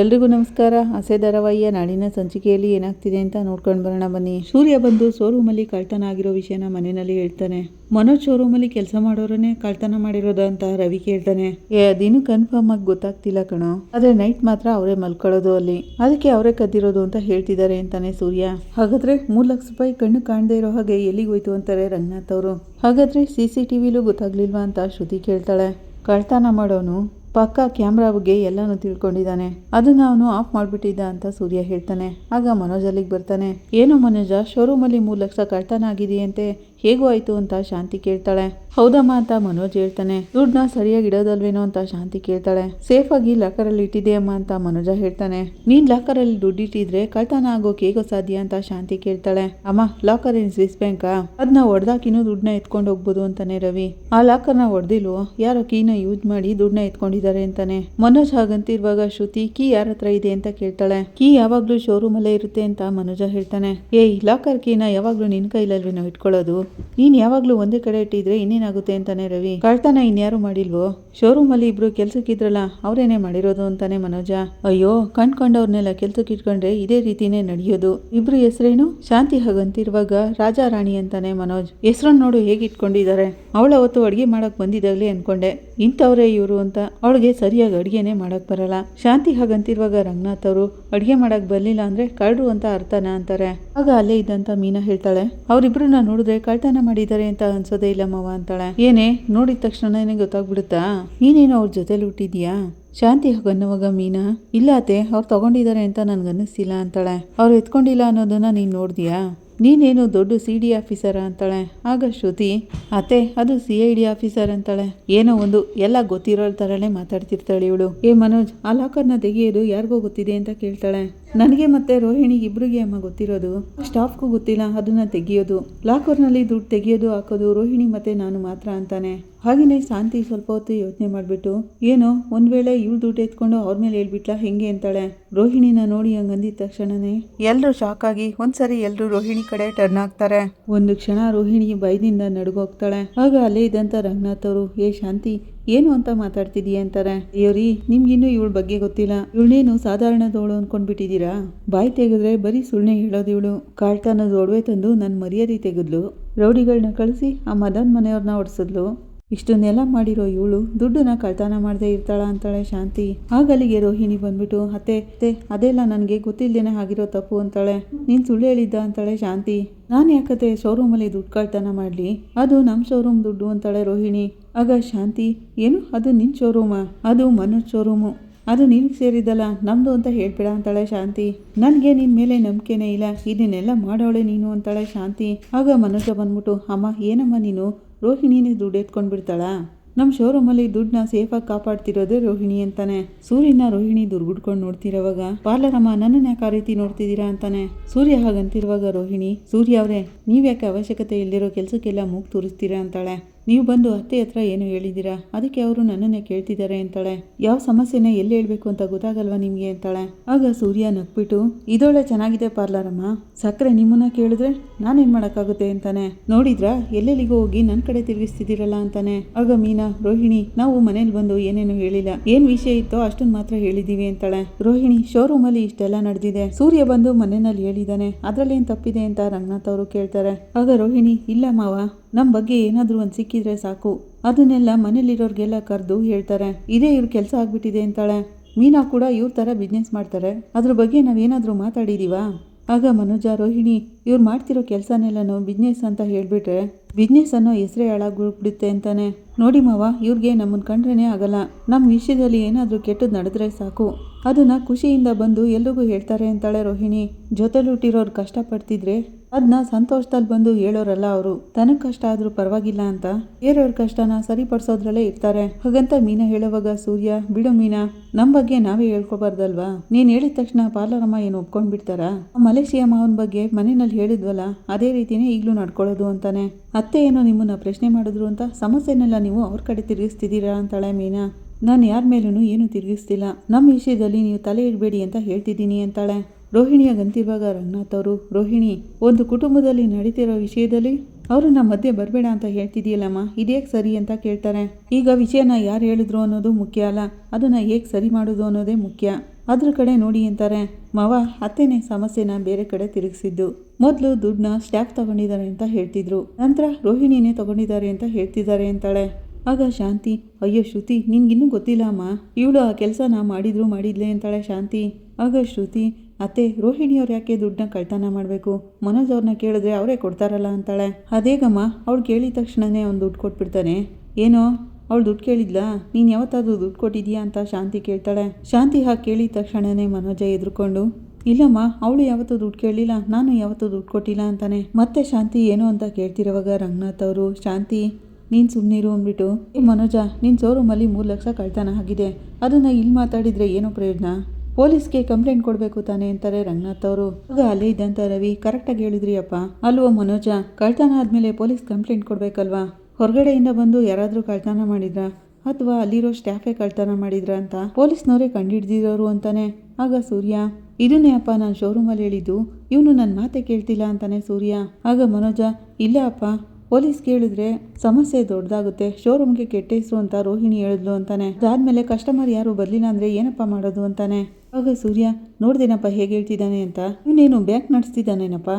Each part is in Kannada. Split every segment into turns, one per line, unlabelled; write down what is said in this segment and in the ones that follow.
ಎಲ್ರಿಗೂ ನಮಸ್ಕಾರ. ಹಸೆ ಧಾರಾವಾಹಿಯ ನಾಡಿನ ಸಂಚಿಕೆಯಲ್ಲಿ ಏನಾಗ್ತಿದೆ ಅಂತ ನೋಡ್ಕೊಂಡು ಬರೋಣ ಬನ್ನಿ. ಸೂರ್ಯ ಬಂದು ಶೋರೂಮಲ್ಲಿ ಕಳ್ತನ ಆಗಿರೋ ವಿಷಯನ ಮನೆಯಲ್ಲಿ ಹೇಳ್ತಾನೆ. ಮನೋಜ್ ಶೋರೂಮಲ್ಲಿ ಕೆಲಸ ಮಾಡೋರನ್ನೇ ಕಳ್ತನ ಮಾಡಿರೋದ ಅಂತ ರವಿ ಕೇಳ್ತಾನೆ. ಏ, ಅದೇನು ಕನ್ಫರ್ಮ್ ಆಗಿ ಗೊತ್ತಾಗ್ತಿಲ್ಲ ಕಣೋ. ಆದ್ರೆ ನೈಟ್ ಮಾತ್ರ ಅವರೇ ಮಲ್ಕೊಳ್ಳೋದು ಅಲ್ಲಿ. ಅದಕ್ಕೆ ಅವರೇ ಕದ್ದಿರೋದು ಅಂತ ಹೇಳ್ತಿದ್ದಾರೆ ಅಂತಾನೆ ಸೂರ್ಯ. ಹಾಗಾದ್ರೆ ಮೂರ್ ಲಕ್ಷ ರೂಪಾಯಿ ಕಣ್ಣು ಕಾಣದೇ ಇರೋ ಹಾಗೆ ಎಲ್ಲಿಗೆ ಹೋಯ್ತು ಅಂತಾರೆ ರಂಗನಾಥ್ ಅವರು. ಹಾಗಾದ್ರೆ ಸಿ ಸಿ ಟಿವಿಲೂ ಗೊತ್ತಾಗ್ಲಿಲ್ವಾ ಅಂತ ಶ್ರುತಿ ಕೇಳ್ತಾಳೆ. ಕಳ್ತನ ಮಾಡೋನು ಪಕ್ಕ ಕ್ಯಾಮ್ರಾ ಬಗ್ಗೆ ಎಲ್ಲನೂ ತಿಳ್ಕೊಂಡಿದ್ದಾನೆ. ಅದನ್ನ ಅವನು ಆಫ್ ಮಾಡ್ಬಿಟ್ಟಿದ್ದ ಅಂತ ಸೂರ್ಯ ಹೇಳ್ತಾನೆ. ಆಗ ಮನೋಜ್ ಅಲ್ಲಿಗೆ ಬರ್ತಾನೆ. ಏನು ಮನೋಜ ಶೋರೂಮಲ್ಲಿ ಮೂರು ಲಕ್ಷ ಕಳ್ತನ ಆಗಿದೆಯಂತೆ. ಹೇಗೂ ಆಯ್ತು ಅಂತ ಶಾಂತಿ ಕೇಳ್ತಾಳೆ. ಹೌದಮ್ಮ ಅಂತ ಮನೋಜ್ ಹೇಳ್ತಾನೆ. ದುಡ್ಡನ್ನ ಸರಿಯಾಗಿ ಇಡೋದಲ್ವೇನೋ ಅಂತ ಶಾಂತಿ ಕೇಳ್ತಾಳೆ. ಸೇಫ್ ಆಗಿ ಲಾಕರ್ ಅಲ್ಲಿ ಇಟ್ಟಿದೆಯಮ್ಮ ಅಂತ ಮನೋಜ ಹೇಳ್ತಾನೆ. ನೀನ್ ಲಾಕರ್ ಅಲ್ಲಿ ದುಡ್ಡು ಇಟ್ಟಿದ್ರೆ ಕಳ್ತನ ಆಗೋಕೆ ಹೇಗೋ ಸಾಧ್ಯ ಅಂತ ಶಾಂತಿ ಕೇಳ್ತಾಳೆ. ಅಮ್ಮ, ಲಾಕರ್ ಏನ್ ಸ್ವಿಸ್ ಬ್ಯಾಂಕ್? ಅದನ್ನ ಹೊಡೆದಾಕಿನೂ ದುಡ್ಡನ್ನ ಎತ್ಕೊಂಡು ಹೋಗ್ಬೋದು ಅಂತಾನೆ ರವಿ. ಆ ಲಾಕರ್ನ ಹೊಡೆದಿಲ್ವೋ ಯಾರೋ ಕೀನ ಯೂಸ್ ಮಾಡಿ ದುಡ್ಡನ್ನ ಎತ್ಕೊಂಡಿದ್ದಾರೆ ಅಂತಾನೆ. ಮನೋಜ್ ಹಾಗಂತಿರುವಾಗ ಶ್ರುತಿ, ಕೀ ಯಾರ ಹತ್ರ ಇದೆ ಅಂತ ಕೇಳ್ತಾಳೆ. ಕೀ ಯಾವಾಗ್ಲೂ ಶೋರೂಮ್ ಅಲ್ಲೇ ಇರುತ್ತೆ ಅಂತ ಮನೋಜ ಹೇಳ್ತಾನೆ. ಏಯ್, ಲಾಕರ್ ಕೀನ ಯಾವಾಗ್ಲೂ ನಿನ್ ಕೈಲಲ್ವೇನೋ ಇಟ್ಕೊಳ್ಳೋದು? ನೀನ್ ಯಾವಾಗ್ಲೂ ಒಂದೇ ಕಡೆ ಇಟ್ಟಿದ್ರೆ ಇನ್ನೇನಾಗುತ್ತೆ ಅಂತಾನೆ ರವಿ. ಕಳ್ತನ ಇನ್ಯಾರು ಮಾಡಿಲ್ವೋ? ಶೋರೂಮ್ ಅಲ್ಲಿ ಇಬ್ರು ಕೆಲ್ಸಕ್ಕಿದ್ರಲ್ಲ ಅವ್ರೇನೆ ಮಾಡಿರೋದು ಅಂತಾನೆ ಮನೋಜ. ಅಯ್ಯೋ ಕಣ್ಕೊಂಡವ್ರನ್ನೆಲ್ಲ ಕೆಲ್ಸಕ್ಕೆ ಇಟ್ಕೊಂಡ್ರೆ ಇದೇ ರೀತಿನೇ ನಡೆಯೋದು. ಇಬ್ರು ಹೆಸರೇನು? ಶಾಂತಿ ಹಾಗಂತಿರುವಾಗ ರಾಜಾ ರಾಣಿ ಅಂತಾನೆ ಮನೋಜ್. ಹೆಸರನ್ನ ನೋಡು ಹೇಗೆ ಇಟ್ಕೊಂಡಿದ್ದಾರೆ ಅವಳ ಅವತ್ತು ಅಡಿಗೆ ಮಾಡಕ್ ಬಂದಿದ್ದಾಗ್ಲಿ ಅನ್ಕೊಂಡೆ. ಇಂಥವ್ರೇ ಇವರು ಅಂತ. ಅವಳಿಗೆ ಸರಿಯಾಗಿ ಅಡಿಗೆನೆ ಮಾಡಕ್ ಬರಲ್ಲ. ಶಾಂತಿ ಹಾಗಂತಿರುವಾಗ ರಂಗನಾಥ್ ಅವರು, ಅಡಿಗೆ ಮಾಡಕ್ ಬರ್ಲಿಲ್ಲ ಅಂದ್ರೆ ಕಳ್ರು ಅಂತ ಅರ್ಥನ? ಅಂತಾರೆ. ಆಗ ಅಲ್ಲೇ ಇದ್ದಂತ ಮೀನಾ ಹೇಳ್ತಾಳೆ, ಅವರಿಬ್ರನ್ನ ನೋಡಿದ್ರೆ ಕಳ್ತನ ಮಾಡಿದ್ದಾರೆ ಅಂತ ಅನ್ಸೋದೇ ಇಲ್ಲ ಅಂತಾಳೆ. ಏನೇ, ನೋಡಿದ ತಕ್ಷಣ ತಕ್ಷಣನೇ ಗೊತ್ತಾಗ್ಬಿಡುತ್ತಾ? ನೀನೇನು ಅವ್ರ ಜೊತೆಲಿ ಹುಟ್ಟಿದ್ಯಾ? ಶಾಂತಿ ಹಾಗನ್ನುವಾಗ ಮೀನಾ, ಇಲ್ಲ ಅತ್ತೆ, ಅವ್ರು ತಗೊಂಡಿದ್ದಾರೆ ಅಂತ ನನ್ಗನ್ನಿಸ್ತಿಲ್ಲ ಅಂತಾಳೆ. ಅವ್ರು ಎತ್ಕೊಂಡಿಲ್ಲ ಅನ್ನೋದನ್ನ ನೀನು ನೋಡ್ದಿಯಾ? ನೀನೇನು ದೊಡ್ಡ ಸಿ ಡಿ ಆಫೀಸರ ಅಂತಾಳೆ? ಆಗ ಶ್ರುತಿ, ಅತ್ತೆ, ಅದು ಸಿ ಐ ಡಿ ಆಫೀಸರ್ ಅಂತಾಳೆ. ಏನೋ ಒಂದು ಎಲ್ಲ ಗೊತ್ತಿರೋ ಥರನೇ ಮಾತಾಡ್ತಿರ್ತಾಳೆ ಇವಳು. ಏ ಮನೋಜ್, ಆ ಲಾಕರ್ನ ತೆಗೆಯೋದು ಯಾರಿಗೋ ಗೊತ್ತಿದೆ ಅಂತ ಕೇಳ್ತಾಳೆ. ನನಗೆ ಮತ್ತೆ ರೋಹಿಣಿಗೆ ಇಬ್ಬರಿಗೆ ಅಮ್ಮ ಗೊತ್ತಿರೋದು. ಸ್ಟಾಫ್ಗೂ ಗೊತ್ತಿಲ್ಲ, ಅದನ್ನ ತೆಗಿಯೋದು. ಲಾಕರ್ನಲ್ಲಿ ದುಡ್ಡು ತೆಗಿಯೋದು, ಹಾಕೋದು, ರೋಹಿಣಿ ಮತ್ತೆ ನಾನು ಮಾತ್ರ ಅಂತಾನೆ. ಹಾಗೆಯೇ ಶಾಂತಿ ಸ್ವಲ್ಪ ಹೊತ್ತು ಯೋಚನೆ ಮಾಡಿಬಿಟ್ಟು, ಏನೋ ಒಂದು ವೇಳೆ ಇವ್ಳು ದುಡ್ಡು ಎತ್ಕೊಂಡು ಅವ್ರ ಮೇಲೆ ಹೇಳ್ಬಿಟ್ಲಾ ಹೆಂಗೆ ಅಂತಾಳೆ. ರೋಹಿಣಿನ ನೋಡಿ ಹಂಗಂದಿದ ತಕ್ಷಣನೇ ಎಲ್ಲರೂ ಶಾಕ್ ಆಗಿ ಒಂದ್ಸರಿ ಎಲ್ಲರೂ ರೋಹಿಣಿ ಕಡೆ ಟರ್ನ್ ಆಗ್ತಾರೆ. ಒಂದು ಕ್ಷಣ ರೋಹಿಣಿ ಭಯದಿಂದ ನಡುಗೋಗ್ತಾಳೆ. ಆಗ ಅಲ್ಲೇ ಇದ್ದಂತ ರಂಗನಾಥ್ ಅವರು, ಏ ಶಾಂತಿ ಏನು ಅಂತ ಮಾತಾಡ್ತಿದೀಯ ಅಂತಾರೆ? ಅಯ್ಯೋರಿ ನಿಮ್ಗಿನ್ನೂ ಇವಳ ಬಗ್ಗೆ ಗೊತ್ತಿಲ್ಲ. ಇವಳೇನು ಸಾಧಾರಣದವಳು ಅನ್ಕೊಂಡ್ಬಿಟ್ಟಿದ್ದೀರಾ? ಬಾಯಿ ತೆಗೆದ್ರೆ ಬರೀ ಸುಳ್ಳೆ ಹೇಳೋದು ಇವಳು. ಕಾಳ್ತನದ ಒಡವೆ ತಂದು ನನ್ನ ಮರ್ಯಾದೆ ತೆಗೆದ್ಲು. ರೌಡಿಗಳನ್ನ ಕಳಿಸಿ ಆ ಮದನ್ ಮನೆಯವ್ರನ್ನ ಹೊಡ್ಸಿದ್ಲು ಇಷ್ಟನ್ನೆಲ್ಲ ಮಾಡಿರೋ ಇವಳು ದುಡ್ಡನ್ನ ಕಳ್ತನ ಮಾಡದೆ ಇರ್ತಾಳ ಅಂತಾಳೆ ಶಾಂತಿ. ಆಗಲಿಗೆ ರೋಹಿಣಿ ಬಂದ್ಬಿಟ್ಟು, ಅತ್ತೆ ಅತ್ತೆ, ಅದೆಲ್ಲ ನನಗೆ ಗೊತ್ತಿಲ್ಲದೇನೆ ಆಗಿರೋ ತಪ್ಪು ಅಂತಾಳೆ. ನೀನು ಸುಳ್ಳು ಹೇಳಿದ್ದ ಅಂತಾಳೆ ಶಾಂತಿ. ನಾನು ಯಾಕತ್ತೆ ಶೋರೂಮಲ್ಲಿ ದುಡ್ಡು ಕಳ್ತನ ಮಾಡಲಿ? ಅದು ನಮ್ಮ ಶೋರೂಮ್ ದುಡ್ಡು ಅಂತಾಳೆ ರೋಹಿಣಿ. ಆಗ ಶಾಂತಿ, ಏನು? ಅದು ನಿನ್ನ ಶೋರೂಮಾ ಅದು ಮನೋಜ್ ಶೋರೂಮು ಅದು ನಿನಗೆ ಸೇರಿದ್ದಲ್ಲ ನಮ್ಮದು ಅಂತ ಹೇಳ್ಬೇಡ ಅಂತಾಳೆ ಶಾಂತಿ. ನನಗೆ ನಿನ್ನ ಮೇಲೆ ನಂಬಿಕೆನೇ ಇಲ್ಲ. ಇದನ್ನೆಲ್ಲ ಮಾಡೋಳೆ ನೀನು ಅಂತಾಳೆ ಶಾಂತಿ. ಆಗ ಮನೋಜ ಬಂದ್ಬಿಟ್ಟು, ಅಮ್ಮ, ಏನಮ್ಮ ನೀನು? ರೋಹಿಣಿನೇ ದುಡ್ಡು ಎತ್ಕೊಂಡು ಬಿಡ್ತಾಳಾ ನಮ್ಮ ಶೋರೂಮಲ್ಲಿ ದುಡ್ಡನ್ನ ಸೇಫಾಗಿ ಕಾಪಾಡ್ತಿರೋದೇ ರೋಹಿಣಿ ಅಂತಾನೆ. ಸೂರ್ಯನ ರೋಹಿಣಿ ದುರ್ಗುಡ್ಕೊಂಡು ನೋಡ್ತಿರೋವಾಗ, ಪಾರ್ಲರಮ್ಮ ನನ್ನನ್ನು ಯಾಕೆ ಆ ರೀತಿ ನೋಡ್ತಿದ್ದೀರಾ ಅಂತಾನೆ. ಸೂರ್ಯ ಹಾಗಂತಿರುವಾಗ ರೋಹಿಣಿ, ಸೂರ್ಯ ಅವರೇ, ನೀವ್ಯಾಕೆ ಅವಶ್ಯಕತೆ ಇಲ್ಲದಿರೋ ಕೆಲಸಕ್ಕೆಲ್ಲ ಮೂಗ್ ತೋರಿಸ್ತೀರಾ ಅಂತಾಳೆ. ನೀವು ಬಂದು ಅತ್ತೆ ಹತ್ರ ಏನು ಹೇಳಿದ್ದೀರಾ? ಅದಕ್ಕೆ ಅವರು ನನ್ನನ್ನೇ ಕೇಳ್ತಿದ್ದಾರೆ ಅಂತಾಳೆ. ಯಾವ ಸಮಸ್ಯೆನ ಎಲ್ಲಿ ಹೇಳಬೇಕು ಅಂತ ಗೊತ್ತಾಗಲ್ವಾ ನಿಮಗೆ ಅಂತಾಳೆ. ಆಗ ಸೂರ್ಯ ನಗ್ಬಿಟ್ಟು, ಇದೊಳ್ಳೆ ಚೆನ್ನಾಗಿದೆ ಪಾರ್ಲರಮ್ಮ. ಸಕ್ಕರೆ ನಿಮ್ಮನ್ನ ಕೇಳಿದ್ರೆ ನಾನೇನ್ ಮಾಡೋಕ್ಕಾಗುತ್ತೆ ಅಂತಾನೆ. ನೋಡಿದ್ರಾ? ಎಲ್ಲೆಲ್ಲಿಗೂ ಹೋಗಿ ನನ್ನ ಕಡೆ ತಿರುಗಿಸ್ತಿದ್ದೀರಲ್ಲ ಅಂತಾನೆ. ಆಗ ಮೀನಾ, ರೋಹಿಣಿ, ನಾವು ಮನೇಲಿ ಬಂದು ಏನೇನು ಹೇಳಿಲ್ಲ. ಏನ್ ವಿಷಯ ಇತ್ತೋ ಅಷ್ಟನ್ ಮಾತ್ರ ಹೇಳಿದೀವಿ ಅಂತಾಳೆ. ರೋಹಿಣಿ ಶೋರೂಮ್ ಅಲ್ಲಿ ಇಷ್ಟೆಲ್ಲ ನಡೆದಿದೆ. ಸೂರ್ಯ ಬಂದು ಮನೆಯಲ್ಲಿ ಹೇಳಿದಾನೆ ಅದ್ರಲ್ಲಿ ಏನ್ ತಪ್ಪಿದೆ? ಅಂತ ರಂಗನಾಥ್ ಅವರು ಕೇಳ್ತಾರೆ. ಆಗ ರೋಹಿಣಿ, ಇಲ್ಲ ಮಾವ. ನಮ್ಮ ಬಗ್ಗೆ ಏನಾದರೂ ಒಂದು ಸಿಕ್ಕಿದ್ರೆ ಸಾಕು. ಅದನ್ನೆಲ್ಲ ಮನೇಲಿರೋರಿಗೆಲ್ಲ ಕರೆದು ಹೇಳ್ತಾರೆ. ಇದೇ ಇವ್ರ ಕೆಲಸ ಆಗ್ಬಿಟ್ಟಿದೆ ಅಂತಾಳೆ. ಮೀನಾ ಕೂಡ ಇವ್ರ ಥರ ಬಿಸ್ನೆಸ್ ಮಾಡ್ತಾರೆ. ಅದ್ರ ಬಗ್ಗೆ ನಾವೇನಾದರೂ ಮಾತಾಡಿದೀವಾ? ಆಗ ಮನೋಜ, ರೋಹಿಣಿ, ಇವ್ರು ಮಾಡ್ತಿರೋ ಕೆಲಸನೆಲ್ಲನೂ ಬಿಸ್ನೆಸ್ ಅಂತ ಹೇಳಿಬಿಟ್ರೆ ಬಿಸ್ನೆಸ್ ಅನ್ನೋ ಹೆಸರೇ ಹಾಳಾಗ್ಬಿಡುತ್ತೆ ಅಂತಾನೆ. ನೋಡಿ ಮಾವ, ಇವ್ರಿಗೆ ನಮ್ಮನ್ನು ಕಂಡ್ರೇನೆ ಆಗಲ್ಲ. ನಮ್ಮ ವಿಷಯದಲ್ಲಿ ಏನಾದರೂ ಕೆಟ್ಟದ್ದು ನಡೆದ್ರೆ ಸಾಕು. ಅದನ್ನ ಖುಷಿಯಿಂದ ಬಂದು ಎಲ್ರಿಗೂ ಹೇಳ್ತಾರೆ ಅಂತಾಳೆ ರೋಹಿಣಿ. ಜೊತೆಲುಟ್ಟಿರೋರು ಕಷ್ಟಪಡ್ತಿದ್ರೆ ಅದನ್ನ ಸಂತೋಷದಲ್ಲಿ ಬಂದು ಹೇಳೋರಲ್ಲ ಅವರು. ತನಗೆ ಕಷ್ಟ ಆದರೂ ಪರವಾಗಿಲ್ಲ ಅಂತ. ಬೇರೆಯವ್ರ ಕಷ್ಟನ ಸರಿಪಡಿಸೋದ್ರಲ್ಲೇ ಇರ್ತಾರೆ. ಹಾಗಂತ ಮೀನಾ ಹೇಳುವಾಗ, ಸೂರ್ಯ, ಬಿಡು ಮೀನಾ ನಮ್ಮ ಬಗ್ಗೆ ನಾವೇ ಹೇಳ್ಕೊಬಾರ್ದಲ್ವಾ? ನೀನು ಹೇಳಿದ ತಕ್ಷಣ ಪಾರ್ಲರಮ್ಮ ಏನು ಒಪ್ಕೊಂಡ್ಬಿಡ್ತಾರಾ? ಮಲೇಷಿಯಾ ಮಾವನ ಬಗ್ಗೆ ಮನೆಯಲ್ಲಿ ಹೇಳಿದ್ವಲ್ಲ, ಅದೇ ರೀತಿನೇ ಈಗಲೂ ನಡ್ಕೊಳ್ಳೋದು ಅಂತಾನೆ. ಅತ್ತೆ ಏನೋ ನಿಮ್ಮನ್ನ ಪ್ರಶ್ನೆ ಮಾಡಿದ್ರು ಅಂತ ಸಮಸ್ಯೆನೆಲ್ಲ ನೀವು ಅವ್ರ ಕಡೆ ತಿರುಗಿಸ್ತಿದ್ದೀರಾ? ಅಂತಾಳೆ ಮೀನಾ. ನಾನು ಯಾರ ಮೇಲೂ ಏನು ತಿರುಗಿಸ್ತಿಲ್ಲ. ನಮ್ಮ ವಿಷಯದಲ್ಲಿ ನೀವು ತಲೆ ಇಡಬೇಡಿ ಅಂತ ಹೇಳ್ತಿದ್ದೀನಿ ಅಂತಾಳೆ. ರೋಹಿಣಿಯ ಗಂತಿಭಾಗ ರಂಗನಾಥ್ ಅವರು, ರೋಹಿಣಿ, ಒಂದು ಕುಟುಂಬದಲ್ಲಿ ನಡೀತಿರೋ ವಿಷಯದಲ್ಲಿ ಅವರು ನಮ್ಮ ಮಧ್ಯೆ ಬರಬೇಡ ಅಂತ ಹೇಳ್ತಿದೆಯಲ್ಲಮ್ಮ ಇದೇಗೆ ಸರಿ ಅಂತ ಕೇಳ್ತಾರೆ. ಈಗ ವಿಷಯನ ಯಾರು ಹೇಳಿದ್ರು ಅನ್ನೋದು ಮುಖ್ಯ ಅಲ್ಲ, ಅದನ್ನು ಹೇಗೆ ಸರಿ ಮಾಡೋದು ಅನ್ನೋದೇ ಮುಖ್ಯ. ಅದ್ರ ಕಡೆ ನೋಡಿ ಅಂತಾರೆ, ಮಾವ, ಅತ್ತೆನೇ ಸಮಸ್ಯೆನ ಬೇರೆ ಕಡೆ ತಿರುಗಿಸಿದ್ದು. ಮೊದಲು ದುಡ್ಡನ್ನ ಸ್ಟ್ಯಾಪ್ ತಗೊಂಡಿದ್ದಾರೆ ಅಂತ ಹೇಳ್ತಿದ್ರು, ನಂತರ ರೋಹಿಣಿನೇ ತಗೊಂಡಿದ್ದಾರೆ ಅಂತ ಹೇಳ್ತಿದ್ದಾರೆ ಅಂತಾಳೆ. ಆಗ ಶಾಂತಿ, ಅಯ್ಯೋ ಶ್ರುತಿ, ನಿನ್ಗಿನ್ನೂ ಗೊತ್ತಿಲ್ಲ ಅಮ್ಮ ಇವಳು ಆ ಕೆಲಸನ ಮಾಡಿದ್ರು ಮಾಡಿದ್ಲೆ ಅಂತಾಳೆ ಶಾಂತಿ. ಆಗ ಶ್ರುತಿ ಅತ್ತೆ ರೋಹಿಣಿಯವ್ರು ಯಾಕೆ ದುಡ್ಡನ್ನ ಕಳ್ತನ ಮಾಡಬೇಕು? ಮನೋಜ್ ಅವ್ರನ್ನ ಕೇಳಿದ್ರೆ ಅವರೇ ಕೊಡ್ತಾರಲ್ಲ ಅಂತಾಳೆ. ಅದೇಗಮ್ಮ ಅವ್ಳು ಕೇಳಿದ ತಕ್ಷಣನೇ ಅವ್ನು ದುಡ್ಡು ಕೊಟ್ಬಿಡ್ತಾನೆ. ಏನೋ, ಅವಳು ದುಡ್ಡು ಕೇಳಿದ್ಲಾ? ನೀನು ಯಾವತ್ತಾದ್ರೂ ದುಡ್ಡು ಕೊಟ್ಟಿದ್ಯಾ ಅಂತ ಶಾಂತಿ ಕೇಳ್ತಾಳೆ. ಶಾಂತಿ ಹಾಗೆ ಕೇಳಿದ ತಕ್ಷಣನೇ ಮನೋಜ ಎದ್ರುಕೊಂಡು ಇಲ್ಲಮ್ಮ, ಅವಳು ಯಾವತ್ತೂ ದುಡ್ಡು ಕೇಳಲಿಲ್ಲ, ನಾನು ಯಾವತ್ತೂ ದುಡ್ಡು ಕೊಟ್ಟಿಲ್ಲ ಅಂತಾನೆ. ಮತ್ತೆ ಶಾಂತಿ ಏನು ಅಂತ ಕೇಳ್ತಿರುವಾಗ ರಂಗನಾಥ್ ಅವರು, ಶಾಂತಿ, ನೀನು ಸುಮ್ಮನಿರು ಅಂದ್ಬಿಟ್ಟು, ಏ ಮನೋಜ ನಿನ್ನ ಶೋರೂಮಲ್ಲಿ ಮೂರು ಲಕ್ಷ ಕಳ್ತನ ಆಗಿದೆ. ಅದನ್ನು ಇಲ್ಲಿ ಮಾತಾಡಿದರೆ ಏನೋ ಪ್ರಯೋಜನ? ಪೊಲೀಸ್ಗೆ ಕಂಪ್ಲೇಂಟ್ ಕೊಡಬೇಕು ತಾನೆ ಅಂತಾರೆ ರಂಗನಾಥ್ ಅವರು. ಆಗ ಅಲ್ಲೇ ಇದ್ದಂತ ರವಿ ಕರೆಕ್ಟಾಗಿ ಹೇಳಿದ್ರಿ ಅಪ್ಪ ಅಲ್ವೋ ಮನೋಜ, ಕಳ್ತನ ಆದಮೇಲೆ ಪೊಲೀಸ್ ಕಂಪ್ಲೇಂಟ್ ಕೊಡಬೇಕಲ್ವಾ? ಹೊರಗಡೆಯಿಂದ ಬಂದು ಯಾರಾದರೂ ಕಳ್ತನ ಮಾಡಿದ್ರಾ? ಅಥವಾ ಅಲ್ಲಿರೋ ಸ್ಟಾಫೇ ಕಳ್ತನ ಮಾಡಿದ್ರ ಅಂತ? ಪೊಲೀಸ್ನವರೇ ಕಂಡಿಡ್ದಿರೋರು ಅಂತಾನೆ. ಆಗ ಸೂರ್ಯ, ಇದನ್ನೇ ಅಪ್ಪ ನಾನು ಶೋರೂಮಲ್ಲಿ ಹೇಳಿದ್ದು, ಇವನು ನನ್ನ ಮಾತೆ ಕೇಳ್ತಿಲ್ಲ ಅಂತಾನೆ ಸೂರ್ಯ. ಆಗ ಮನೋಜ, ಇಲ್ಲ ಅಪ್ಪ ಪೊಲೀಸ್ ಕೇಳಿದ್ರೆ ಸಮಸ್ಯೆ ದೊಡ್ಡದಾಗುತ್ತೆ ಶೋರೂಮ್ಗೆ ಕೆಟ್ಟ ಹೆಸರು ಅಂತ ರೋಹಿಣಿ ಹೇಳಿದ್ಲು ಅಂತಾನೆ. ಅದಾದ್ಮೇಲೆ ಕಸ್ಟಮರ್ ಯಾರು ಬರಲಿಲ್ಲ ಅಂದ್ರೆ ಏನಪ್ಪ ಮಾಡೋದು ಅಂತಾನೆ. ಆಗ ಸೂರ್ಯ, ನೋಡ್ದೇನಪ್ಪ ಹೇಗೆ ಹೇಳ್ತಿದ್ದಾನೆ ಅಂತ. ಇವನೇನು ಬ್ಯಾಂಕ್ ನಡೆಸ್ತಿದ್ದಾನೇನಪ್ಪ?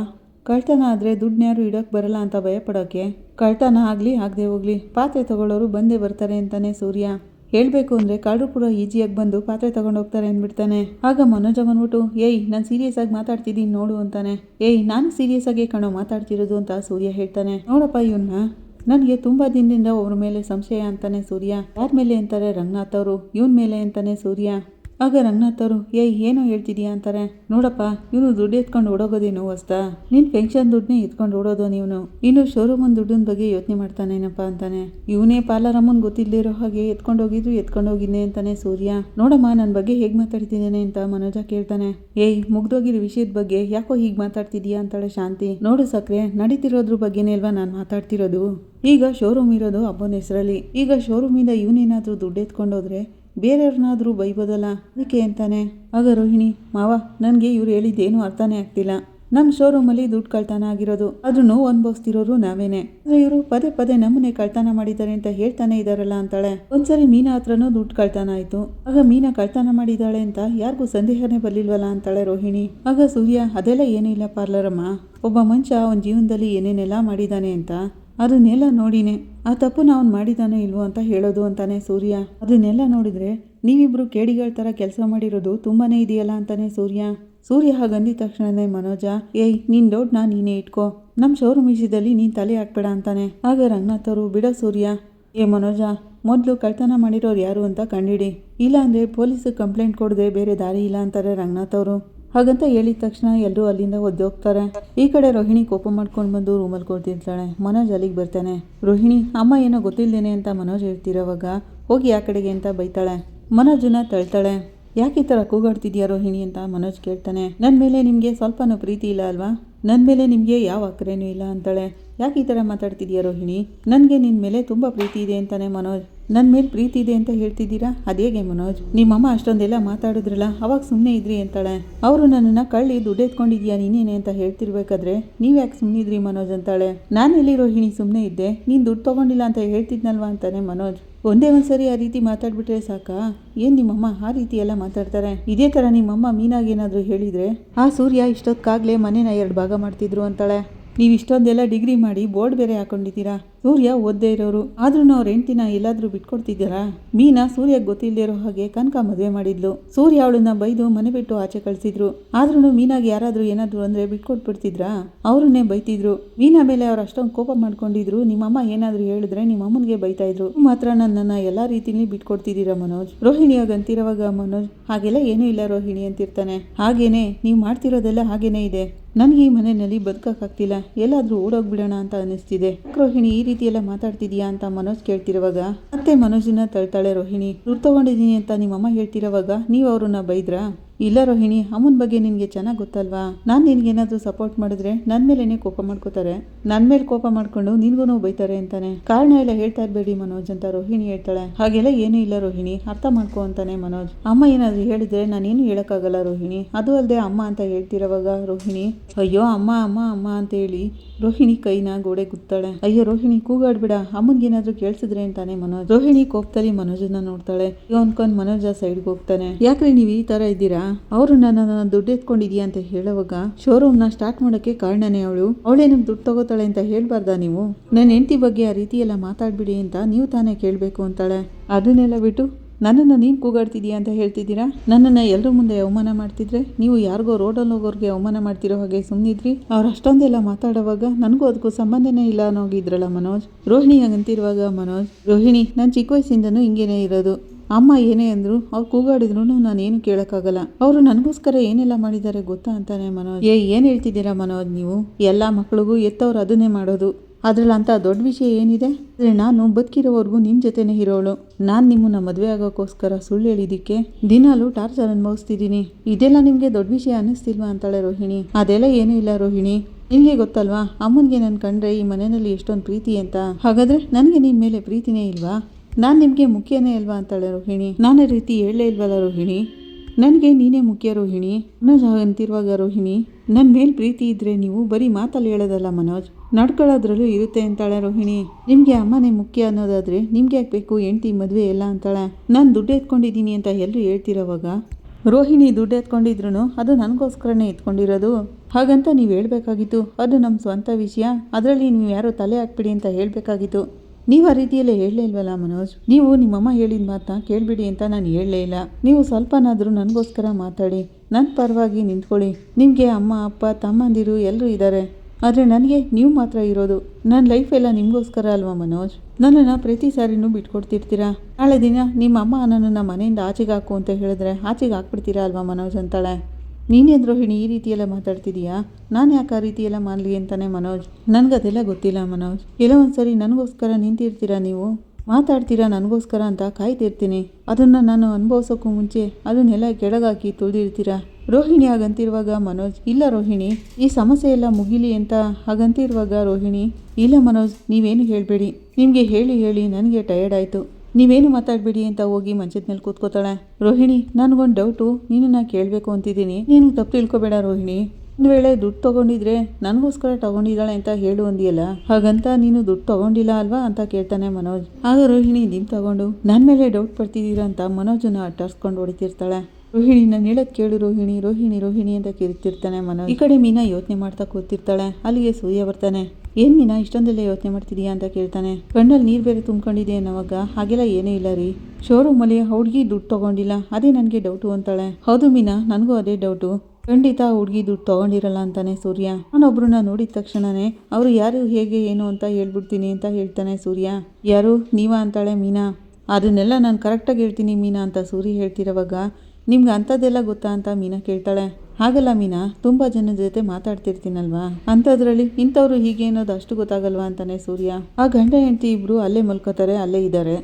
ಕಳ್ತನ ಆದರೆ ದುಡ್ಡನ್ನ ಯಾರು ಇಡೋಕೆ ಬರಲ್ಲ ಅಂತ ಭಯಪಡೋಕೆ. ಕಳ್ತನ ಆಗಲಿ, ಆಗದೆ ಹೋಗ್ಲಿ, ಪಾತ್ರೆ ತಗೊಳ್ಳೋರು ಬಂದೇ ಬರ್ತಾರೆ ಅಂತಾನೆ ಸೂರ್ಯ. ಹೇಳಬೇಕು ಅಂದರೆ ಕಾಡು ಕೂಡ ಈಜಿಯಾಗಿ ಬಂದು ಪಾತ್ರೆ ತಗೊಂಡು ಹೋಗ್ತಾರೆ ಅಂದ್ಬಿಡ್ತಾನೆ. ಆಗ ಮನೋಜ ಬಂದ್ಬಿಟ್ಟು ಏಯ್, ನಾನು ಸೀರಿಯಸ್ ಆಗಿ ಮಾತಾಡ್ತಿದ್ದೀನಿ ನೋಡು ಅಂತಾನೆ. ಏಯ್, ನಾನು ಸೀರಿಯಸ್ ಆಗಿ ಕಣೋ ಮಾತಾಡ್ತಿರೋದು ಅಂತ ಸೂರ್ಯ ಹೇಳ್ತಾನೆ. ನೋಡಪ್ಪ ಇವನ್ನ ನನಗೆ ತುಂಬ ದಿನದಿಂದ ಅವ್ರ ಮೇಲೆ ಸಂಶಯ ಅಂತಾನೆ ಸೂರ್ಯ. ಯಾರ ಮೇಲೆ ಅಂತಾರೆ ರಂಗನಾಥ್ ಅವರು, ಇವನ್ ಮೇಲೆ ಅಂತಾನೆ ಸೂರ್ಯ. ಆಗ ನನ್ನ ಅವರು ಏಯ್, ಏನೋ ಹೇಳ್ತಿದ್ಯಾ? ಅಂತಾರೆ. ನೋಡಪ್ಪ, ಇವನು ದುಡ್ಡು ಎತ್ಕೊಂಡು ಓಡೋಗೋದೇನು ಹೊಸ್ತ. ನಿನ್ ಪೆನ್ಷನ್ ದುಡ್ಡನ್ನೇ ಎತ್ಕೊಂಡು ಓಡೋದು ನೀವನು. ಇನ್ನು ಶೋರೂಮನ್ ದುಡ್ಡಿನ ಬಗ್ಗೆ ಯೋಚನೆ ಮಾಡ್ತಾನೇನಪ್ಪ? ಅಂತಾನೆ. ಇವನೇ ಪಾಲಾರಮ್ಮನ್ ಗೊತ್ತಿಲ್ಲದಿರೋ ಹಾಗೆ ಎತ್ಕೊಂಡು ಹೋಗಿದ್ರು ಎತ್ಕೊಂಡು ಹೋಗಿದ್ದೆ ಅಂತಾನೆ ಸೂರ್ಯ. ನೋಡಮ್ಮ ನನ್ನ ಬಗ್ಗೆ ಹೇಗೆ ಮಾತಾಡ್ತಿದ್ದೇನೆ ಅಂತ ಮನೋಜ ಕೇಳ್ತಾನೆ. ಏಯ್, ಮುಗ್ದೋಗಿರೋ ವಿಷಯದ ಬಗ್ಗೆ ಯಾಕೋ ಹೀಗೆ ಮಾತಾಡ್ತಿದ್ಯಾ? ಅಂತಾಳೆ ಶಾಂತಿ. ನೋಡು ಸಕ್ರೆ, ನಡೀತಿರೋದ್ರ ಬಗ್ಗೆನೇ ಅಲ್ವಾ ನಾನು ಮಾತಾಡ್ತಿರೋದು? ಈಗ ಶೋರೂಮ್ ಇರೋದು ಅಬ್ಬನ ಹೆಸರಲ್ಲಿ. ಈಗ ಶೋರೂಮಿಂದ ಇವನೇನಾದ್ರೂ ದುಡ್ಡು ಎತ್ಕೊಂಡೋದ್ರೆ ಬೇರೆಯವ್ರನ್ನಾದ್ರೂ ಬೈಬೋದಲ್ಲ? ಅದಕ್ಕೆ ಅಂತಾನೆ. ಆಗ ರೋಹಿಣಿ, ಮಾವ, ನನಗೆ ಇವ್ರು ಹೇಳಿದ್ದೇನು ಅರ್ಥನೇ ಆಗ್ತಿಲ್ಲ. ನಮ್ಮ ಶೋರೂಮಲ್ಲಿ ದುಡ್ಡು ಕಳ್ತನ ಆಗಿರೋದು. ಅದನ್ನು ಅನುಭವಿಸ್ತಿರೋರು ನಾವೇನೆ. ಇವರು ಪದೇ ಪದೇ ನಮ್ಮನೆ ಕಳ್ತನ ಮಾಡಿದ್ದಾರೆ ಅಂತ ಹೇಳ್ತಾನೆ ಇದ್ದಾರಲ್ಲ ಅಂತಾಳೆ. ಒಂದ್ಸರಿ ಮೀನಾ ಹತ್ರನೂ ದುಡ್ಡು ಕಳ್ತಾನ ಆಯ್ತು. ಆಗ ಮೀನಾ ಕಳ್ತನ ಮಾಡಿದ್ದಾಳೆ ಅಂತ ಯಾರಿಗೂ ಸಂದೇಹನೇ ಬರಲಿಲ್ವಲ್ಲ ಅಂತಾಳೆ ರೋಹಿಣಿ. ಆಗ ಸೂರ್ಯ, ಅದೆಲ್ಲ ಏನೂ ಇಲ್ಲ ಪಾರ್ಲರಮ್ಮ. ಒಬ್ಬ ಮನುಷ್ಯ ಅವನ ಜೀವನದಲ್ಲಿ ಏನೇನೆಲ್ಲ ಮಾಡಿದಾನೆ ಅಂತ ಅದನ್ನೆಲ್ಲ ನೋಡಿನೇ, ಆ ತಪ್ಪು ನಾನು ಮಾಡಿದಾನೋ ಇಲ್ವೋ ಅಂತ ಹೇಳೋದು ಅಂತಾನೆ ಸೂರ್ಯ. ಅದನ್ನೆಲ್ಲ ನೋಡಿದ್ರೆ, ನೀವಿಬ್ರು ಕೇಡಿಗಳ ಥರ ಕೆಲಸ ಮಾಡಿರೋದು ತುಂಬಾನೇ ಇದೆಯಲ್ಲ ಅಂತಾನೆ ಸೂರ್ಯ. ಸೂರ್ಯ ಹಾಗಂದಿದ ತಕ್ಷಣನೇ ಮನೋಜ, ಏಯ್ ನಿನ್ನ ಲೋಡ್ನ ನೀನೇ ಇಟ್ಕೋ. ನಮ್ಮ ಶೋರೂಮ್ ವಿಷಯದಲ್ಲಿ ನೀನ್ ತಲೆ ಹಾಕ್ಬೇಡ ಅಂತಾನೆ. ಆಗ ರಂಗನಾಥರು, ಬಿಡ ಸೂರ್ಯ. ಏ ಮನೋಜ, ಮೊದಲು ಕಳ್ತನ ಮಾಡಿರೋರು ಯಾರು ಅಂತ ಕಂಡಿಡಿ. ಇಲ್ಲ ಪೊಲೀಸ್ ಕಂಪ್ಲೇಂಟ್ ಕೊಡದೆ ಬೇರೆ ದಾರಿ ಇಲ್ಲ ಅಂತಾರೆ ರಂಗನಾಥ್ ಅವರು ಹಾಗಂತ ಹೇಳಿದ ತಕ್ಷಣ ಎಲ್ಲರೂ ಅಲ್ಲಿಂದ ಒದ್ದೋಗ್ತಾರೆ. ಈ ಕಡೆ ರೋಹಿಣಿ ಕೋಪ ಮಾಡ್ಕೊಂಡು ಬಂದು ರೂಮಲ್ಲಿ ಕೊಡ್ತಿರ್ತಾಳೆ ಮನೋಜ್ ಅಲ್ಲಿಗೆ ಬರ್ತಾನೆ. ರೋಹಿಣಿ, ಅಮ್ಮ ಏನೋ ಗೊತ್ತಿಲ್ಲದೇನೆ ಅಂತ ಮನೋಜ್ ಹೇಳ್ತಿರೋವಾಗ ಹೋಗಿ ಆ ಕಡೆಗೆ ಅಂತ ಬೈತಾಳೆ. ಮನೋಜನ್ನ ತಳ್ತಾಳೆ. ಯಾಕೆ ಈ ಥರ ಕೂಗಾಡ್ತಿದ್ಯಾ ರೋಹಿಣಿ? ಅಂತ ಮನೋಜ್ ಕೇಳ್ತಾನೆ. ನನ್ನ ಮೇಲೆ ನಿಮಗೆ ಸ್ವಲ್ಪನೂ ಪ್ರೀತಿ ಇಲ್ಲ ಅಲ್ವಾ? ನನ್ನ ಮೇಲೆ ನಿಮಗೆ ಯಾವ ಅಕ್ರೇನೂ ಇಲ್ಲ ಅಂತಾಳೆ. ಯಾಕೆ ಈ ಥರ ಮಾತಾಡ್ತಿದ್ಯಾ ರೋಹಿಣಿ? ನನಗೆ ನಿನ್ನ ಮೇಲೆ ತುಂಬ ಪ್ರೀತಿ ಇದೆ ಅಂತಾನೆ ಮನೋಜ್. ನನ್ನ ಮೇಲೆ ಪ್ರೀತಿ ಇದೆ ಅಂತ ಹೇಳ್ತಿದ್ದೀರಾ? ಅದೇಗೆ ಮನೋಜ್. ನಿಮ್ಮಮ್ಮ ಅಷ್ಟೊಂದೆಲ್ಲ ಮಾತಾಡಿದ್ರಲ್ಲ, ಅವಾಗ ಸುಮ್ಮನೆ ಇದ್ರಿ ಅಂತಾಳೆ. ಅವರು ನನ್ನನ್ನು ಕಳ್ಳಿ ದುಡ್ಡು ಎತ್ಕೊಂಡಿದ್ಯಾ ನೀನೇನೆ ಅಂತ ಹೇಳ್ತಿರ್ಬೇಕಾದ್ರೆ ನೀವು ಯಾಕೆ ಸುಮ್ಮನಿದ್ರಿ ಮನೋಜ್ ಅಂತಾಳೆ. ನಾನು ರೋಹಿಣಿ ಸುಮ್ಮನೆ ಇದ್ದೆ, ನೀನು ದುಡ್ಡು ತೊಗೊಂಡಿಲ್ಲ ಅಂತ ಹೇಳ್ತಿದ್ನಲ್ವಾ ಅಂತಾನೆ ಮನೋಜ್. ಒಂದೇ ಒಂದ್ಸರಿ ಆ ರೀತಿ ಮಾತಾಡ್ಬಿಟ್ರೆ ಸಾಕಾ? ಏನ್ ನಿಮ್ಮಮ್ಮ ಆ ರೀತಿ ಎಲ್ಲ ಮಾತಾಡ್ತಾರೆ? ಇದೇ ತರ ನಿಮ್ಮಮ್ಮ ಮೀನಾಗೇನಾದರೂ ಹೇಳಿದ್ರೆ, ಆ ಸೂರ್ಯ ಇಷ್ಟೊತ್ತಾಗಲೇ ಮನೇನ ಎರಡು ಭಾಗ ಮಾಡ್ತಿದ್ರು ಅಂತಾಳೆ. ನೀವು ಇಷ್ಟೊಂದೆಲ್ಲ ಡಿಗ್ರಿ ಮಾಡಿ ಬೋರ್ಡ್ ಬೇರೆ ಹಾಕೊಂಡಿದ್ದೀರಾ? ಸೂರ್ಯ ಓದ್ದೇ ಇರೋರು. ಆದ್ರೂ ಅವ್ರ ಹೆಂಡ್ತಿನ ಎಲ್ಲಾದರೂ ಬಿಟ್ಕೊಡ್ತಿದ್ದೀರಾ? ಮೀನಾ ಸೂರ್ಯಗೆ ಗೊತ್ತಿಲ್ಲದೆ ಇರೋ ಹಾಗೆ ಕನಕ ಮದುವೆ ಮಾಡಿದ್ಲು. ಸೂರ್ಯ ಅವಳನ್ನ ಬೈದು ಮನೆ ಬಿಟ್ಟು ಆಚೆ ಕಳಿಸಿದ್ರು. ಆದ್ರೂ ಮೀನಾಗೆ ಯಾರಾದ್ರೂ ಏನಾದ್ರು ಅಂದ್ರೆ ಬಿಟ್ಕೊಟ್ಬಿಡ್ತಿದ್ರಾ? ಅವ್ರನ್ನೇ ಬೈತಿದ್ರು. ಮೀನಾ ಮೇಲೆ ಅವ್ರು ಅಷ್ಟೊಂದು ಕೋಪ ಮಾಡ್ಕೊಂಡಿದ್ರು. ನಿಮ್ಮಮ್ಮ ಏನಾದರೂ ಹೇಳಿದ್ರೆ ನಿಮ್ಮ ಅಮ್ಮನಿಗೆ ಬೈತಾ ಇದ್ರು. ಮಾತ್ರ ನನ್ನನ್ನ ಎಲ್ಲಾ ರೀತಿಲಿ ಬಿಟ್ಕೊಡ್ತಿದ್ದೀರಾ ಮನೋಜ್? ರೋಹಿಣಿಯಾಗ ಅಂತಿರೋವಾಗ ಮನೋಜ್, ಹಾಗೆಲ್ಲ ಏನೂ ಇಲ್ಲ ರೋಹಿಣಿ ಅಂತಿರ್ತಾನೆ. ಹಾಗೇನೆ, ನೀವು ಮಾಡ್ತಿರೋದೆಲ್ಲ ಹಾಗೇನೇ ಇದೆ. ನನಗೆ ಈ ಮನೆಯಲ್ಲಿ ಬದುಕೋಕ್ಕಾಗ್ತಿಲ್ಲ, ಎಲ್ಲಾದರೂ ಓಡೋಗ್ಬಿಡೋಣ ಅಂತ ಅನಿಸ್ತಿದೆ ರೋಹಿಣಿ, ಈ ರೀತಿ ಎಲ್ಲ ಮಾತಾಡ್ತಿದ್ಯಾ ಅಂತ ಮನೋಜ್ ಕೇಳ್ತಿರುವಾಗ, ಮತ್ತೆ ಮನೋಜನ್ನ ತಳ್ತಾಳೆ ರೋಹಿಣಿ. ದುಡ್ಡು ತಗೊಂಡಿದ್ದೀನಿ ಅಂತ ನಿಮ್ಮಮ್ಮ ಹೇಳ್ತಿರೋವಾಗ ನೀವು ಅವ್ರನ್ನ ಬೈದ್ರಾ? ಇಲ್ಲ ರೋಹಿಣಿ, ಅಮ್ಮನ ಬಗ್ಗೆ ನಿನಗೆ ಚೆನ್ನಾಗಿ ಗೊತ್ತಲ್ವಾ? ನಾನು ನಿನಗೇನಾದರೂ ಸಪೋರ್ಟ್ ಮಾಡಿದ್ರೆ ನನ್ನ ಮೇಲೇನೆ ಕೋಪ ಮಾಡ್ಕೋತಾರೆ. ನನ್ನ ಮೇಲೆ ಕೋಪ ಮಾಡ್ಕೊಂಡು ನಿನ್ಗೂ ಬೈತಾರೆ ಅಂತಾನೆ. ಕಾರಣ ಎಲ್ಲ ಹೇಳ್ತಾ ಇರಬೇಡಿ ಮನೋಜ್ ಅಂತ ರೋಹಿಣಿ ಹೇಳ್ತಾಳೆ. ಹಾಗೆಲ್ಲ ಏನೂ ಇಲ್ಲ ರೋಹಿಣಿ, ಅರ್ಥ ಮಾಡ್ಕೊ ಅಂತಾನೆ ಮನೋಜ್. ಅಮ್ಮ ಏನಾದರೂ ಹೇಳಿದ್ರೆ ನಾನೇನು ಹೇಳೋಕ್ಕಾಗಲ್ಲ ರೋಹಿಣಿ. ಅದು ಅಲ್ಲದೆ ಅಮ್ಮ ಅಂತ ಹೇಳ್ತಿರೋವಾಗ ರೋಹಿಣಿ, ಅಯ್ಯೋ, ಅಮ್ಮ ಅಮ್ಮ ಅಮ್ಮ ಅಂತ ಹೇಳಿ ರೋಹಿಣಿ ಕೈನ ಗೋಡೆ ಗುತ್ತಾಳೆ. ಅಯ್ಯೋ, ರೋಹಿಣಿ, ಕೂಗಾಡ್ಬಿಡ. ಅಮ್ಮನ್ಗೇನಾದ್ರೂ ಕೇಳಿಸಿದ್ರೆ ಅಂತಾನೆ ಮನೋಜ್. ರೋಹಿಣಿ ಕೋಪದಲ್ಲಿ ಮನೋಜನ್ನ ನೋಡ್ತಾಳೆ. ಅನ್ಕೊಂಡ್ ಮನೋಜ ಸೈಡ್ಗೆ ಹೋಗ್ತಾನೆ. ಯಾಕ್ರಿ ನೀವು ಈ ತರ ಇದ್ದೀರಾ? ಅವರು ನನ್ನ ದುಡ್ಡು ಎತ್ಕೊಂಡಿದ್ಯಾ ಅಂತ ಹೇಳುವಾಗ ಶೋರೂಮ್ನ ಸ್ಟಾರ್ಟ್ ಮಾಡಕ್ಕೆ ಕಾರಣನೇ ಅವಳು. ಅವಳೇನು ದುಡ್ಡು ತಗೋತಾಳೆ ಅಂತ ಹೇಳ್ಬಾರ್ದಾ ನೀವು? ನನ್ನ ಹೆಂಡತಿ ಬಗ್ಗೆ ಆ ರೀತಿ ಎಲ್ಲ ಮಾತಾಡ್ಬಿಡಿ ಅಂತ ನೀವು ತಾನೇ ಕೇಳಬೇಕು ಅಂತಾಳೆ. ಅದನ್ನೆಲ್ಲ ಬಿಟ್ಟು, ನನ್ನನ್ನು ನೀನು ಕೂಗಾಡ್ತಿದ್ಯಾ ಅಂತ ಹೇಳ್ತಿದ್ದೀರಾ? ನನ್ನನ್ನು ಎಲ್ಲರ ಮುಂದೆ ಅವಮಾನ ಮಾಡ್ತಿದ್ರೆ? ನೀವು ಯಾರಿಗೋ ರೋಡಲ್ಲಿ ಹೋಗೋರಿಗೆ ಅವಮಾನ ಮಾಡ್ತಿರೋ ಹಾಗೆ ಸುಮ್ಮನಿದ್ರಿ ಅವ್ರು ಅಷ್ಟೊಂದೆಲ್ಲ ಮಾತಾಡೋವಾಗ ನನಗೂ ಅದಕ್ಕೂ ಸಂಬಂಧನೇ ಇಲ್ಲ ಅನ್ನೋಗಿದ್ರಲ್ಲ ಮನೋಜ್. ರೋಹಿಣಿ ಹಂಗಂತಿರುವಾಗ ಮನೋಜ್, ರೋಹಿಣಿ, ನಾನು ಚಿಕ್ಕ ವಯಸ್ಸಿಂದನೂ ಹಿಂಗೇನೆ ಇರೋದು. ಅಮ್ಮ ಏನೇ ಅಂದ್ರು ಅವ್ರು ಕೂಗಾಡಿದ್ರು ನಾನೇನು ಕೇಳೋಕ್ಕಾಗಲ್ಲ. ಅವರು ನನಗೋಸ್ಕರ ಏನೆಲ್ಲ ಮಾಡಿದ್ದಾರೆ ಗೊತ್ತಾ ಅಂತಾನೆ ಮನೋಜ್. ಏ, ಏನು ಹೇಳ್ತಿದ್ದೀರಾ ಮನೋಜ್ ನೀವು? ಎಲ್ಲ ಮಕ್ಳಿಗೂ ಎತ್ತವ್ರು ಅದನ್ನೇ ಮಾಡೋದು. ಅದ್ರಲ್ಲಿ ಅಂತ ದೊಡ್ಡ ವಿಷಯ ಏನಿದೆ? ಆದರೆ ನಾನು ಬದುಕಿರೋವರೆಗೂ ನಿಮ್ಮ ಜೊತೆನೇ ಇರೋಳು. ನಾನು ನಿಮ್ಮನ್ನ ಮದುವೆ ಆಗೋಕ್ಕೋಸ್ಕರ ಸುಳ್ಳು ಹೇಳಿದ್ದಕ್ಕೆ ದಿನಾಲು ಟಾರ್ಚರ್ ಅನುಭವಿಸ್ತಿದ್ದೀನಿ. ಇದೆಲ್ಲ ನಿಮಗೆ ದೊಡ್ಡ ವಿಷಯ ಅನ್ನಿಸ್ತಿಲ್ವಾ ಅಂತಾಳೆ ರೋಹಿಣಿ. ಅದೆಲ್ಲ ಏನೂ ಇಲ್ಲ ರೋಹಿಣಿ. ನಿಮಗೆ ಗೊತ್ತಲ್ವಾ? ಅಮ್ಮನಿಗೆ ನಾನು ಕಂಡ್ರೆ ಈ ಮನೆಯಲ್ಲಿ ಎಷ್ಟೊಂದು ಪ್ರೀತಿ ಅಂತ. ಹಾಗಾದ್ರೆ ನನಗೆ ನಿಮ್ಮ ಮೇಲೆ ಪ್ರೀತಿನೇ ಇಲ್ವಾ? ನಾನು ನಿಮಗೆ ಮುಖ್ಯನೇ ಇಲ್ವಾ ಅಂತಾಳೆ ರೋಹಿಣಿ. ನಾನು ರೀತಿ ಹೇಳಲೇ ಇಲ್ವಲ್ಲ ರೋಹಿಣಿ? ನನಗೆ ನೀನೇ ಮುಖ್ಯ ರೋಹಿಣಿ. ಮನೋಜ್ ಅಂತಿರುವಾಗ ರೋಹಿಣಿ ನನ್ನ ಮೇಲೆ ಪ್ರೀತಿ ಇದ್ದರೆ ನೀವು ಬರೀ ಮಾತಲ್ಲಿ ಹೇಳೋದಲ್ಲ ಮನೋಜ್? ನಡ್ಕೊಳ್ಳೋದ್ರಲ್ಲೂ ಇರುತ್ತೆ ಅಂತಾಳೆ ರೋಹಿಣಿ. ನಿಮಗೆ ಅಮ್ಮನೇ ಮುಖ್ಯ ಅನ್ನೋದಾದರೆ ನಿಮ್ಗೆ ಯಾಕೆ ಬೇಕು ಹೆಂಡ್ತಿ ಮದುವೆ ಎಲ್ಲ ಅಂತಾಳೆ? ನಾನು ದುಡ್ಡು ಎತ್ಕೊಂಡಿದ್ದೀನಿ ಅಂತ ಎಲ್ಲರೂ ಹೇಳ್ತಿರೋವಾಗ? ರೋಹಿಣಿ ದುಡ್ಡು ಎತ್ಕೊಂಡಿದ್ರು ಅದು ನನಗೋಸ್ಕರನೇ ಎತ್ಕೊಂಡಿರೋದು. ಹಾಗಂತ ನೀವು ಹೇಳಬೇಕಾಗಿತ್ತು. ಅದು ನಮ್ಮ ಸ್ವಂತ ವಿಷಯ. ಅದರಲ್ಲಿ ನೀವು ಯಾರೋ ತಲೆ ಹಾಕ್ಬಿಡಿ ಅಂತ ಹೇಳಬೇಕಾಗಿತ್ತು. ನೀವು ಆ ರೀತಿಯಲ್ಲೇ ಹೇಳಲೇ ಇಲ್ವಲ್ಲ ಮನೋಜ್? ನೀವು ನಿಮ್ಮಮ್ಮ ಹೇಳಿದ ಮಾತನ್ನ ಕೇಳಿಬಿಡಿ ಅಂತ ನಾನು ಹೇಳಲೇ ಇಲ್ಲ. ನೀವು ಸ್ವಲ್ಪನಾದರೂ ನನಗೋಸ್ಕರ ಮಾತಾಡಿ. ನನ್ನ ಪರವಾಗಿ ನಿಂತ್ಕೊಳ್ಳಿ. ನಿಮಗೆ ಅಮ್ಮ, ಅಪ್ಪ, ತಮ್ಮಂದಿರು ಎಲ್ಲರೂ ಇದ್ದಾರೆ ಆದರೆ ನನಗೆ ನೀವು ಮಾತ್ರ ಇರೋದು. ನನ್ನ ಲೈಫ್ ಎಲ್ಲ ನಿಮಗೋಸ್ಕರ ಅಲ್ವಾ ಮನೋಜ್? ನನ್ನನ್ನು ಪ್ರತಿ ಸಾರಿನೂ ಬಿಟ್ಕೊಡ್ತಿರ್ತೀರಾ? ನಾಳೆ ದಿನ ನಿಮ್ಮ ಅಮ್ಮ ನನ್ನನ್ನು ಮನೆಯಿಂದ ಆಚೆಗೆ ಹಾಕು ಅಂತ ಹೇಳಿದ್ರೆ ಆಚೆಗೆ ಹಾಕ್ಬಿಡ್ತೀರಾ ಅಲ್ವಾ ಮನೋಜ್ ಅಂತಾಳೆ? ನೀನೇನು ದ್ರೋಹಿಣಿ, ಈ ರೀತಿಯೆಲ್ಲ ಮಾತಾಡ್ತಿದೀಯಾ? ನಾನು ಯಾಕೆ ಆ ರೀತಿಯೆಲ್ಲ ಮಾಡಲಿ ಅಂತಾನೆ ಮನೋಜ್. ನನಗದೆಲ್ಲ ಗೊತ್ತಿಲ್ಲ ಮನೋಜ್. ಎಲ್ಲೋ ಒಂದ್ಸರಿ ನನಗೋಸ್ಕರ ನಿಂತಿರ್ತೀರಾ ನೀವು? ಮಾತಾಡ್ತೀರಾ ನನಗೋಸ್ಕರ ಅಂತ ಕಾಯ್ತಿರ್ತೀನಿ. ಅದನ್ನು ನಾನು ಅನುಭವಿಸೋಕ್ಕೂ ಮುಂಚೆ ಅದನ್ನೆಲ್ಲ ಕೆಳಗಾಕಿ ತುಳಿದಿರ್ತೀರಾ? ರೋಹಿಣಿ ಹಾಗಂತಿರುವಾಗ ಮನೋಜ್, ಇಲ್ಲ ರೋಹಿಣಿ, ಈ ಸಮಸ್ಯೆ ಎಲ್ಲ ಮುಗಿಲಿ ಅಂತ ಹಾಗಂತಿರುವಾಗ ರೋಹಿಣಿ, ಇಲ್ಲ ಮನೋಜ್, ನೀವೇನು ಹೇಳಬೇಡಿ. ನಿಮಗೆ ಹೇಳಿ ಹೇಳಿ ನನಗೆ ಟಯರ್ಡ್ ಆಯಿತು. ನೀವೇನು ಮಾತಾಡಬೇಡಿ ಅಂತ ಹೋಗಿ ಮಂಚದ ಮೇಲೆ ಕೂತ್ಕೋತಾಳೆ. ರೋಹಿಣಿ, ನನಗೊಂದು ಡೌಟು ನೀನನ್ನ ಕೇಳಬೇಕು ಅಂತಿದ್ದೀನಿ. ನೀನು ತಪ್ಪು ತಿಳ್ಕೊಬೇಡ ರೋಹಿಣಿ. ಒಂದು ವೇಳೆ ದುಡ್ಡು ತಗೊಂಡಿದ್ರೆ ನನಗೋಸ್ಕರ ತಗೊಂಡಿದ್ದಾಳೆ ಅಂತ ಹೇಳು ಅಂದಿಯಲ್ಲ, ಹಾಗಂತ ನೀನು ದುಡ್ಡು ತಗೊಂಡಿಲ್ಲ ಅಲ್ವಾ ಅಂತ ಕೇಳ್ತಾನೆ ಮನೋಜ್. ಆಗ ರೋಹಿಣಿ, ನೀನು ತಗೊಂಡು ನನ್ನ ಮೇಲೆ ಡೌಟ್ ಪಡ್ತಿದ್ದೀರಾ ಅಂತ ಮನೋಜನ್ನ ಅಟ್ಟಾರ್ಸ್ಕೊಂಡು ಹೊಡಿತಿರ್ತಾಳೆ ರೋಹಿಣಿ, ನಾನು ಹೇಳೋದು ಕೇಳು ರೋಹಿಣಿ ರೋಹಿಣಿ ರೋಹಿಣಿ ಅಂತ ಕೇಳ್ತಿರ್ತಾನೆ ಮನೋಜ್. ಈ ಕಡೆ ಮೀನಾ ಯೋಚನೆ ಮಾಡ್ತಾ ಕೂತಿರ್ತಾಳೆ. ಅಲ್ಲಿಗೆ ಸೂರ್ಯ ಬರ್ತಾನೆ. ಏನ್ ಮೀನಾ, ಇಷ್ಟೊಂದೆಲ್ಲ ಯೋಚನೆ ಮಾಡ್ತಿದೀಯಾ ಅಂತ ಕೇಳ್ತಾನೆ. ಕಣ್ಣಲ್ಲಿ ನೀರು ಬೇರೆ ತುಂಬ್ಕೊಂಡಿದೆ ಅನ್ನೋವಾಗ, ಹಾಗೆಲ್ಲ ಏನೂ ಇಲ್ಲ ರೀ. ಶೋರೂಮಲ್ಲಿ ಹುಡುಗಿ ದುಡ್ಡು ತಗೊಂಡಿಲ್ಲ. ಅದೇ ನನಗೆ ಡೌಟು ಅಂತಾಳೆ. ಹೌದು ಮೀನಾ, ನನಗೂ ಅದೇ ಡೌಟು ಖಂಡಿತ ಹುಡುಗಿ ದುಡ್ಡು ತಗೊಂಡಿರಲ್ಲ ಅಂತಾನೆ ಸೂರ್ಯ. ನಾನೊಬ್ಬರನ್ನ ನೋಡಿದ ತಕ್ಷಣನೇ ಅವರು ಯಾರು, ಹೇಗೆ, ಏನು ಅಂತ ಹೇಳ್ಬಿಡ್ತೀನಿ ಅಂತ ಹೇಳ್ತಾನೆ ಸೂರ್ಯ. ಯಾರು? ನೀವಾ? ಅಂತಾಳೆ ಮೀನಾ. ಅದನ್ನೆಲ್ಲ ನಾನು ಕರೆಕ್ಟಾಗಿ ಹೇಳ್ತೀನಿ ಮೀನಾ, ಅಂತ ಸೂರಿ ಹೇಳ್ತಿರೋವಾಗ, ನಿಮ್ಗೆ ಅಂಥದ್ದೆಲ್ಲ ಗೊತ್ತಾ? ಅಂತ ಮೀನಾ ಕೇಳ್ತಾಳೆ. ಹಾಗಲ್ಲ ಮೀನಾ, ತುಂಬ ಜನದ ಜೊತೆ ಮಾತಾಡ್ತಿರ್ತೀನಲ್ವಾ? ಅಂಥದ್ರಲ್ಲಿ ಇಂಥವ್ರು ಹೀಗೆ ಅನ್ನೋದು ಅಷ್ಟು ಗೊತ್ತಾಗಲ್ವಾ ಅಂತಾನೆ ಸೂರ್ಯ. ಆ ಗಂಡ ಹೆಂಡತಿ ಇಬ್ರು ಅಲ್ಲೇ ಮಲ್ಕೋತಾರೆ, ಅಲ್ಲೇ ಇದ್ದಾರೆ.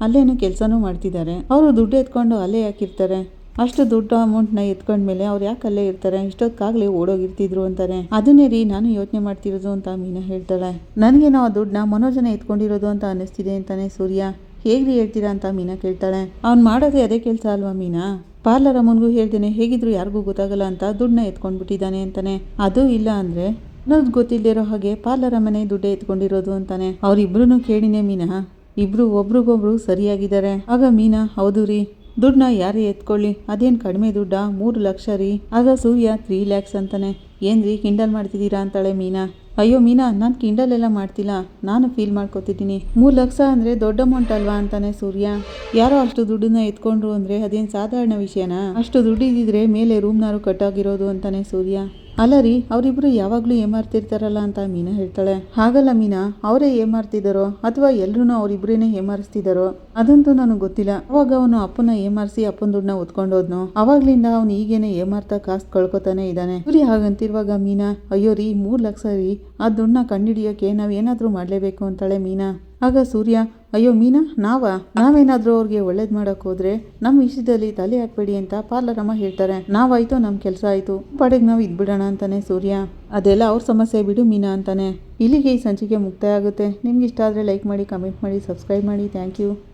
ಅಲ್ಲೇನು ಕೆಲಸನೂ ಮಾಡ್ತಿದ್ದಾರೆ. ಅವರು ದುಡ್ಡು ಎತ್ಕೊಂಡು ಅಲ್ಲೇ ಯಾಕಿರ್ತಾರೆ? ಅಷ್ಟು ದೊಡ್ಡ ಅಮೌಂಟ್ನ ಎತ್ಕೊಂಡ್ಮೇಲೆ ಅವ್ರು ಯಾಕೆ ಅಲ್ಲೇ ಇರ್ತಾರೆ? ಇಷ್ಟೊತ್ತಾಗಲೇ ಓಡೋಗಿರ್ತಿದ್ರು ಅಂತಾರೆ ಅದನ್ನೇ ರೀ ನಾನು ಯೋಚನೆ ಮಾಡ್ತಿರೋದು ಅಂತ ಮೀನಾ ಹೇಳ್ತಾಳೆ. ನನಗೇನೋ ಆ ದುಡ್ಡನ್ನ ಮನೋಜನ ಎತ್ಕೊಂಡಿರೋದು ಅಂತ ಅನಿಸ್ತಿದೆ ಅಂತಾನೆ ಸೂರ್ಯ. ಹೇಗ್ರಿ ಹೇಳ್ತೀರಾ ಅಂತ ಮೀನಾ ಕೇಳ್ತಾಳೆ. ಅವ್ನು ಮಾಡೋದೇ ಅದೇ ಕೆಲಸ ಅಲ್ವಾ ಮೀನಾ? ಪಾರ್ಲರ್ ಅಮ್ಮನಿಗೂ ಹೇಳ್ತೇನೆ ಹೇಗಿದ್ರು ಯಾರಿಗೂ ಗೊತ್ತಾಗಲ್ಲ ಅಂತ ದುಡ್ಡನ್ನ ಎತ್ಕೊಂಡ್ಬಿಟ್ಟಿದ್ದಾನೆ ಅಂತಾನೆ. ಅದು ಇಲ್ಲ ಅಂದರೆ ಅನ್ನೋದು ಗೊತ್ತಿಲ್ಲದಿರೋ ಹಾಗೆ ಪಾರ್ಲರ್ ಅಮ್ಮನೇ ದುಡ್ಡೇ ಎತ್ಕೊಂಡಿರೋದು ಅಂತಾನೆ. ಅವ್ರಿಬ್ರು ಕೇಳಿನೇ ಮೀನಾ. ಇಬ್ಬರು ಒಬ್ರಿಗೊಬ್ರು ಸರಿಯಾಗಿದ್ದಾರೆ. ಆಗ ಮೀನಾ, ಹೌದು ರೀ, ದುಡ್ಡನ್ನ ಯಾರೇ ಎತ್ಕೊಳ್ಳಿ. ಅದೇನು ಕಡಿಮೆ ದುಡ್ಡ? ಮೂರು ಲಕ್ಷ ರೀ. ಆಗ ಸೂರ್ಯ ತ್ರೀ ಲ್ಯಾಕ್ಸ್ ಅಂತಾನೆ. ಏನ್ರಿ, ಕಿಂಡಲ್ ಮಾಡ್ತಿದ್ದೀರಾ ಅಂತಾಳೆ ಮೀನಾ. ಅಯ್ಯೋ ಮೀನಾ, ನಾನು ಕಿಂಡಲೆಲ್ಲ ಮಾಡ್ತಿಲ್ಲ. ನಾನು ಫೀಲ್ ಮಾಡ್ಕೊತಿದ್ದೀನಿ. ಮೂರು ಲಕ್ಷ ಅಂದರೆ ದೊಡ್ಡ ಅಮೌಂಟ್ ಅಲ್ವಾ ಅಂತಾನೆ ಸೂರ್ಯ. ಯಾರೋ ಅಷ್ಟು ದುಡ್ಡನ್ನ ಎತ್ಕೊಂಡ್ರು ಅಂದರೆ ಅದೇನು ಸಾಧಾರಣ ವಿಷಯನಾ? ಅಷ್ಟು ದುಡ್ಡು ಮೇಲೆ ರೂಮ್ನಾರು ಕಟ್ಟಾಗಿರೋದು ಅಂತಾನೆ ಸೂರ್ಯ. ಅಲ್ಲ ರೀ, ಅವರಿಬ್ರು ಯಾವಾಗಲೂ ಏಮಾರ್ತಿರ್ತಾರಲ್ಲ ಅಂತ ಮೀನಾ ಹೇಳ್ತಾಳೆ. ಹಾಗಲ್ಲ ಮೀನಾ, ಅವರೇ ಏಮಾರ್ತಿದ್ದಾರೋ ಅಥವಾ ಎಲ್ಲರೂ ಅವರಿಬ್ರೇನೆ ಏಮಾರಿಸ್ತಿದ್ದಾರೋ ಅದಂತೂ ನನಗೆ ಗೊತ್ತಿಲ್ಲ. ಅವಾಗ ಅವನು ಅಪ್ಪನ ಏಮಾರಿಸಿ ಅಪ್ಪನ ದುಡ್ಡನ್ನ ಹೊತ್ಕೊಂಡೋದ್ನು ಅವಾಗ್ಲಿಂದ ಅವನು ಈಗೇನೆ ಏಮಾರ್ತಾ ಕಾಸು ಕಳ್ಕೊತಾನೆ ಇದ್ದಾನೆ ಸರಿ ಹಾಗಂತಿರುವಾಗ ಮೀನಾ, ಅಯ್ಯೋ ರೀ, ಮೂರು ಲಕ್ಷ ರೀ, ಆ ದುಡ್ಡನ್ನ ಕಂಡಿಡಿಯೋಕೆ ನಾವು ಏನಾದರೂ ಮಾಡಲೇಬೇಕು ಅಂತಾಳೆ ಮೀನಾ. ಆಗ ಸೂರ್ಯ ಅಯ್ಯೋ, ಮೀನಾ, ನಾವಾ? ನಾವೇನಾದ್ರೂ ಅವ್ರಿಗೆ ಒಳ್ಳೇದು ಮಾಡಕ್ ಹೋದ್ರೆ ನಮ್ಮ ವಿಷಯದಲ್ಲಿ ತಲೆ ಹಾಕ್ಬೇಡಿ ಅಂತ ಪಾರ್ಲರಮ್ಮ ಹೇಳ್ತಾರೆ. ನಾವಾಯ್ತು ನಮ್ಮ ಕೆಲಸ ಆಯಿತು. ಪಡೆಗ್ ನಾವು ಇದ್ಬಿಡೋಣ ಅಂತಾನೆ ಸೂರ್ಯ. ಅದೆಲ್ಲ ಅವ್ರ ಸಮಸ್ಯೆ ಬಿಡು ಮೀನಾ ಅಂತಾನೆ. ಇಲ್ಲಿಗೆ ಈ ಸಂಚಿಕೆ ಮುಕ್ತಾಯ ಆಗುತ್ತೆ. ನಿಮ್ಗೆ ಇಷ್ಟ ಆದರೆ ಲೈಕ್ ಮಾಡಿ, ಕಮೆಂಟ್ ಮಾಡಿ, ಸಬ್ಸ್ಕ್ರೈಬ್ ಮಾಡಿ. Thank you.